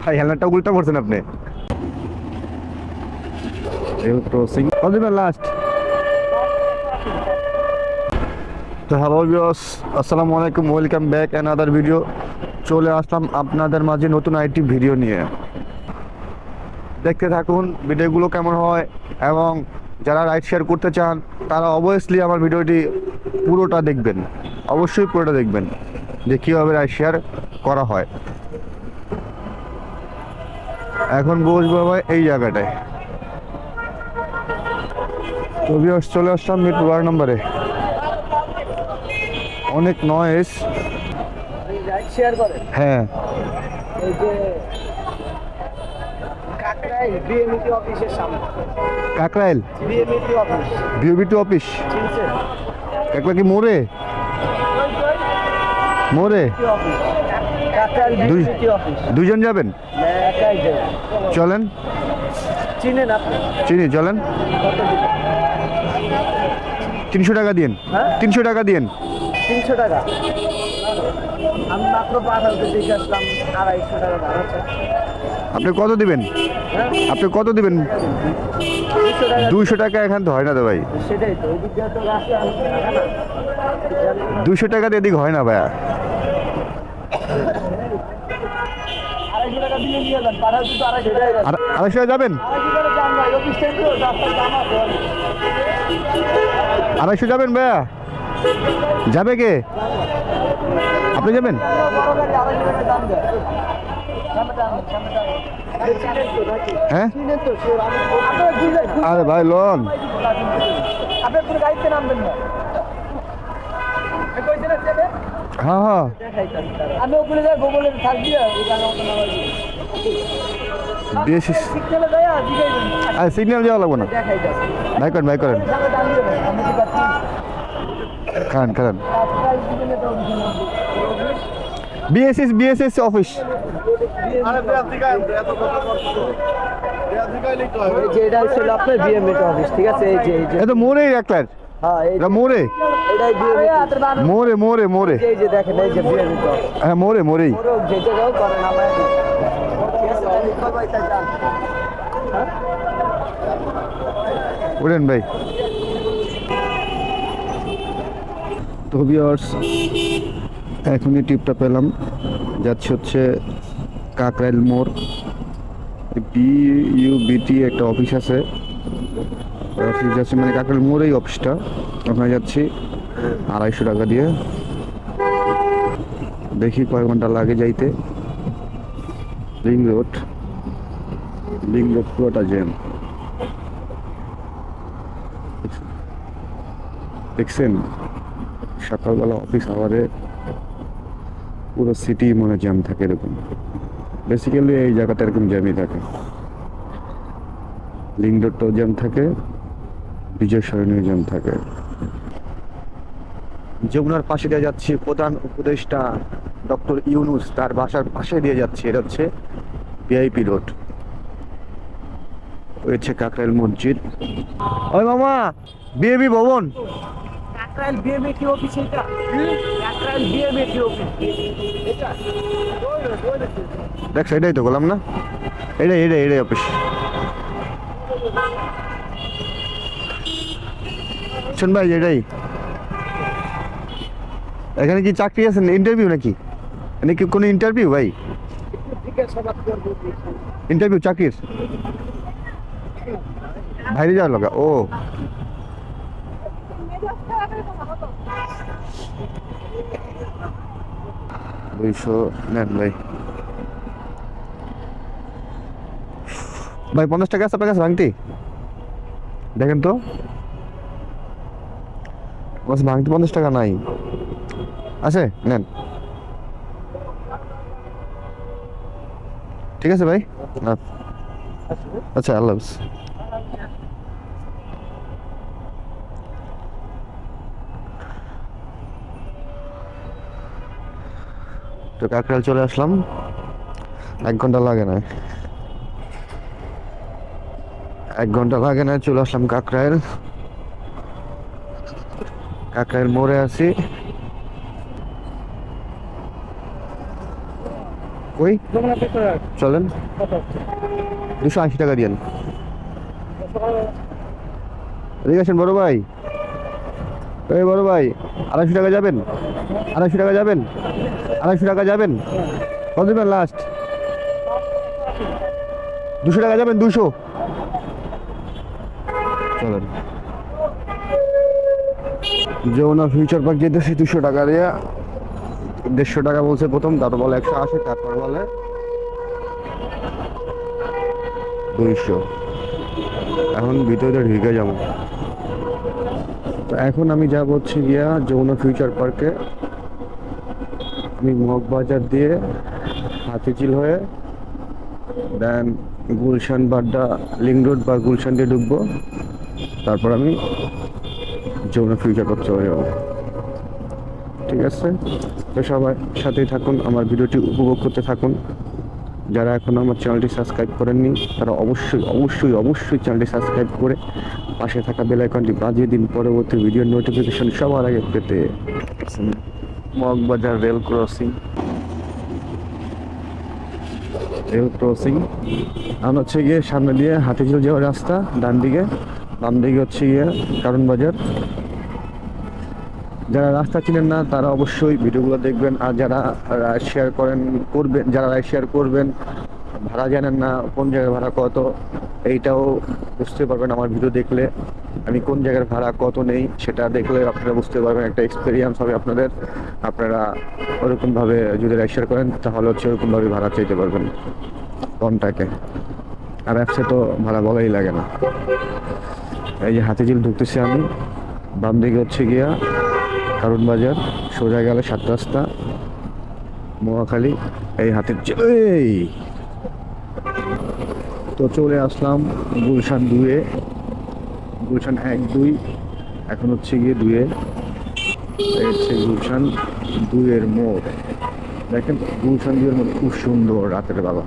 ভাই হেলমেটটা উল্টা পড়ছেন আপনি। রেল ক্রসিং কত লাস্ট তো হ্যালো ভিউয়ার্স আসসালামু আলাইকুম ওয়েলকাম ব্যাক অ্যানাদার ভিডিও চলে আসলাম আপনাদের মাঝে নতুন আইটি ভিডিও নিয়ে। দেখতে থাকুন ভিডিওগুলো কেমন হয় এবং যারা রাইড শেয়ার করতে চান তারা অবভিয়াসলি আমার ভিডিওটি পুরোটা দেখবেন। অবশ্যই পুরোটা দেখবেন যে কীভাবে রাইড শেয়ার করা হয়। এখন বসবো ভাই এই জায়গাটায়। তো চলে আসলাম মিরপুর ওয়ার্ড নম্বরে। অনেক নয়েস হ্যাঁ। কাকরাইল অফিসের সামনে। কাকরাইল? বিএমইটি অফিস কাকরা কি মোড়ে? মোড়ে? দুইজন যাবেন? চলেন। চিনেন চিনি চলেন। তিনশো টাকা দিন হ্যাঁ? তিনশো টাকা দিন তিনশো টাকা। আমি মাত্র পাঠাতে দেখে আসলাম আড়াইশো টাকা আপনি কত দিবেন? হ্যাঁ? আপনি কত দিবেন? দুশো টাকা। দুইশো টাকা এখান তো হয় না তো ভাই। দুইশো টাকা দিয়ে এদিকে হয় না ভাইয়া। আড়াইশো যাবেন? যাবেন ভাইয়া? যাবে কে? আপনি যাবেন? হ্যাঁ। আরে ভাই, লোন। আপনার কোনো গাড়িতে নামবেন না। হ্যাঁ হ্যাঁ। আমি ওগুলো যাই গুগলে দিই। বেশি সিগন্যালে যাওয়া লাগবে না। দেখাইতাছি। ভাই করেন ভাই করেন? খান খান। BSS BSS office. এই যে আপনার বিএমএট অফিস ঠিক আছে? এই যে যে। মোড়েই হ্যাঁ এটা মোড়ে। যে বিএমএট অফিস হ্যাঁ আমার তাই যান উঠেন ভাই। তো ভিউয়ার্স এখনই টিপটা পেলাম। যাচ্ছে হচ্ছে কাকরাইল মোড়। বি ইউ বিটি একটা অফিস আছে। অফিস যাচ্ছে মানে কাকরাইল মোড়েই অফিসটা ওখানে যাচ্ছি। আড়াইশো টাকা দিয়ে। দেখি কয় ঘণ্টা লাগে যাইতে। Link road. লিং রোড পুরোটা জ্যাম। দেখছেন? সকালবেলা অফিস আওয়ারে পুরো সিটি মনে জ্যাম থাকে এরকম। বেসিক্যালি এই জায়গাটা এরকম জ্যামই থাকে। লিঙ্ক রোডটাও জ্যাম থাকে, বিজয় সরণীয় জ্যাম থাকে। যমুনার পাশে দিয়ে যাচ্ছি প্রধান উপদেষ্টা ডক্টর ইউনুস তার বাসার পাশে দিয়ে যাচ্ছে। এটা হচ্ছে ভিআইপি রোড। রয়েছে কাকরাইল মসজিদ। ওই মামা বিএবি ভবন। কাকরাইল বিএমএট অফিস এটা? কাকরাইল বিএমএট অফিস এটা? দেখ এটাই তো বললাম না। এটাই এটাই এটাই অফিস শোন ভাই এটাই। এখানে কি চাকরি আছে ইন্টারভিউ নাকি? মানে কি কোনো ইন্টারভিউ ভাই? ইন্টারভিউ চাকরির? বাইরে যাওয়ার লগা ও। দুইশো, নেন ভাই। ভাই, পঞ্চাশ টাকা আছে আপনার কাছে ভাঙতি? দেখেন তো। ভাঙতি পঞ্চাশ টাকা নাই। আছে? নেন। ঠিক আছে ভাই? আচ্ছা আল্লাহ হাফিজ। তো কাকরাল চলে আসলাম। এক ঘণ্টা লাগে না এক ঘণ্টা লাগে না চলে আসলাম কাকরাইল। কাকরাইল মোড়ে আছি। ওই চলেন। দুশো আশি টাকা দিয়েন। এদিকে আসেন বড় ভাই। এই বড় ভাই আড়াইশো টাকা যাবেন? আড়াইশো টাকা যাবেন? আড়াইশো টাকা যাবেন? কত দেবেন লাস্ট দুশো টাকা যাবেন দুশো? চলেন। যমুনা ফিউচার পার্ক যেতেছি দুশো টাকা দিয়ে। দেড়শো টাকা বলছে প্রথম, তারপর বলে একশো আশি, তারপর বলে দুইশো। এখন ভিতরে ঢুকে যাব। তো এখন আমি যাব হচ্ছে গিয়া যমুনা ফিউচার পার্কে। আমি মগ বাজার দিয়ে হাতিঝিল হয়ে দেন গুলশান বাড্ডা লিং রোড বা গুলশান দিয়ে ঢুকবো। তারপর আমি যমুনা ফিউচার পার্ক চলে যাব। ঠিক আছে? তো সবাই সাথেই থাকুন, আমার ভিডিওটি উপভোগ করতে থাকুন। যারা এখন আমার চ্যানেলটি সাবস্ক্রাইব করেননি, তারা অবশ্যই অবশ্যই অবশ্যই চ্যানেলটি সাবস্ক্রাইব করে পাশে থাকা বেল আইকনটি বাজিয়ে দিন। পরবর্তী ভিডিওর নোটিফিকেশন সবার আগে পেতে। Moghbazar rail crossing. Rail crossing. আর হচ্ছে গিয়ে সামনে দিয়ে হাতিঝিল যাওয়ার রাস্তা ডান দিকে বাম দিকে হচ্ছে গিয়ে কারণ বাজার। যারা রাস্তা চিনেন না, তারা অবশ্যই ভিডিওগুলো দেখবেন। আর যারা রাইড শেয়ার করেন, করবেন, যারা রাইড শেয়ার করবেন, ভাড়া জানেন না কোন জায়গার ভাড়া কত, এইটাও বুঝতে পারবেন আমার ভিডিও দেখলে। আমি কোন জায়গার ভাড়া কত নেই, সেটা দেখলে আপনারা বুঝতে পারবেন, একটা এক্সপিরিয়েন্স হবে আপনাদের। আপনারা ওরকমভাবে যদি শেয়ার করেন, তাহলে হচ্ছে ওরকমভাবে ভাড়া চাইতে পারবেন কমটাকে আর অ্যাপসে তো ভাড়া বলাই লাগে না। এই যে হাতিঝিল ঢুকতেছি আমি বাম দিকে হচ্ছে গিয়া কারণ বাজার সোজা গেলে সাত রাস্তা মোয়াখালী এই হাতের এই! তো চলে আসলাম গুলশান দুয়ে গুলশান এক, দুই, এখন হচ্ছে গিয়ে দুয়ে হচ্ছে গুলশান দুয়ের মোড়। দেখেন, গুলশান দুইয়ের মোড় খুব সুন্দর, রাতের বাবা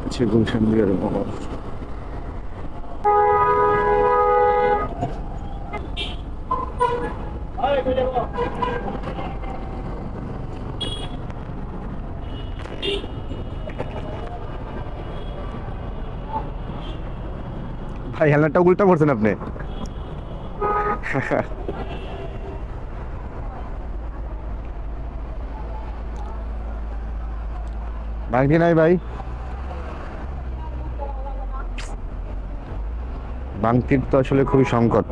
হচ্ছে গুলশান দুইয়ের মোড়। ভাই, হেলমেটটা উল্টা করছেন আপনি। ভাঙটি নাই ভাই। বাংটির তো আসলে খুবই সংকট।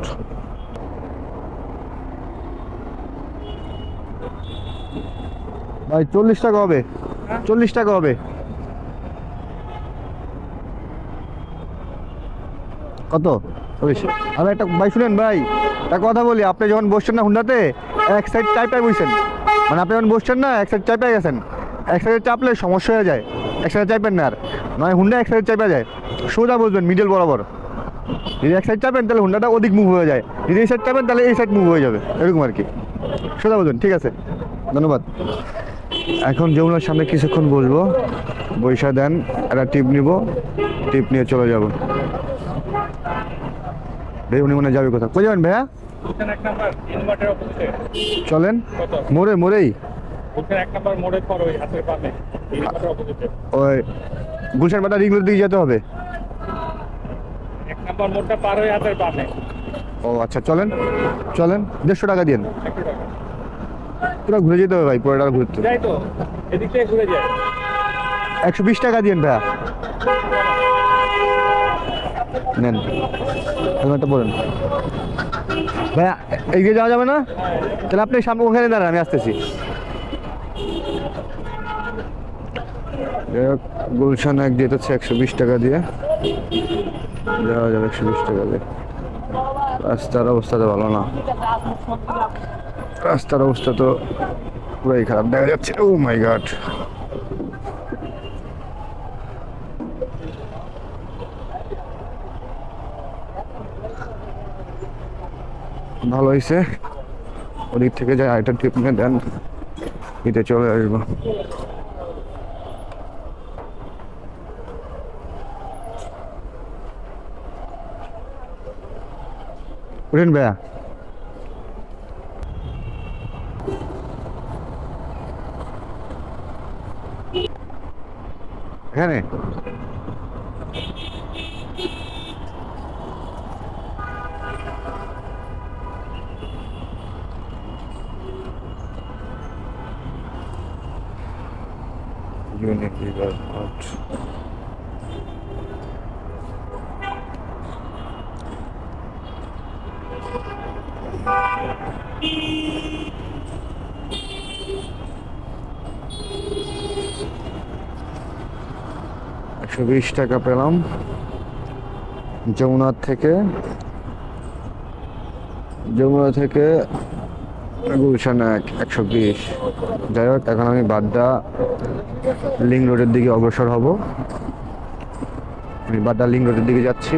ভাই, চল্লিশ টাকা হবে। চল্লিশ টাকা হবে। কত? আমি একটা ভাই শুনেন ভাই, একটা কথা বলি, আপনি যখন বসছেন না হুন্ডাতে, এক সাইড চাইপাই বসছেন মানে আপনি যখন বসছেন না, এক সাইড চাইপাই গেছেন। এক সাইডে চাপলে সমস্যা হয়ে যায়, এক সাইডে চাইবেন না আর। নয়, হুন্ডা এক সাইডে চাইপা যায়। সোজা বসবেন মিডল বরাবর। যদি এক সাইড চাপেন, তাহলে হুন্ডাটা অধিক মুভ হয়ে যায়। যদি এই সাইড চাপেন, তাহলে এই সাইড মুভ হয়ে যাবে। এরকম আর কি। সোজা বলবেন, ঠিক আছে। ধন্যবাদ। এখন যমুনার সামনে কিছুক্ষণ বসবো, বৈশা দেন, একটা টিপ নিব, টিপ নিয়ে চলে যাব। ভাই উনি মনে যাবে কোথাও। কই যাবেন ভাইয়া? চলেন। মোড়ে, মোড়েই। ওই গুলশান পাতা রিংগুলোর দিকে যেতে হবে। ও আচ্ছা চলেন চলেন, দেড়শো টাকা দিন পুরো ঘুরে যেতে হবে ভাই পুরোটা ঘুরতে। যাই তো এদিক থেকে ঘুরে যায় একশো বিশ টাকা দিন ভাইয়া। নেন। হেলমেটটা পরেন। ভাইয়া এগিয়ে যাওয়া যাবে না? তাহলে আপনি সামনে ওখানে দাঁড়ান আমি আসতেছি। গুলশান এক যেতে হচ্ছে একশো বিশ টাকা দিয়ে। যাওয়া যাবে একশো বিশ টাকা দিয়ে। রাস্তার অবস্থা তো ভালো না। রাস্তার অবস্থা তো পুরাই খারাপ। দেখা যাচ্ছে ও মাই গড ভালো হয়েছে ওদিক থেকে যাই, আরেকটা ট্রিপ নিয়ে দেন এতে চলে আসব। উঠেন ভাইয়া। এখানে ইউনিক রিভার আউট একশো বিশ টাকা পেলাম। যমুনার থেকে, যমুনা থেকে গুলশান এক একশো বিশ। যাই হোক, এখন আমি বাড্ডা লিং রোডের দিকে অগ্রসর হব। আমি বাড্ডা লিং রোডের দিকে যাচ্ছি।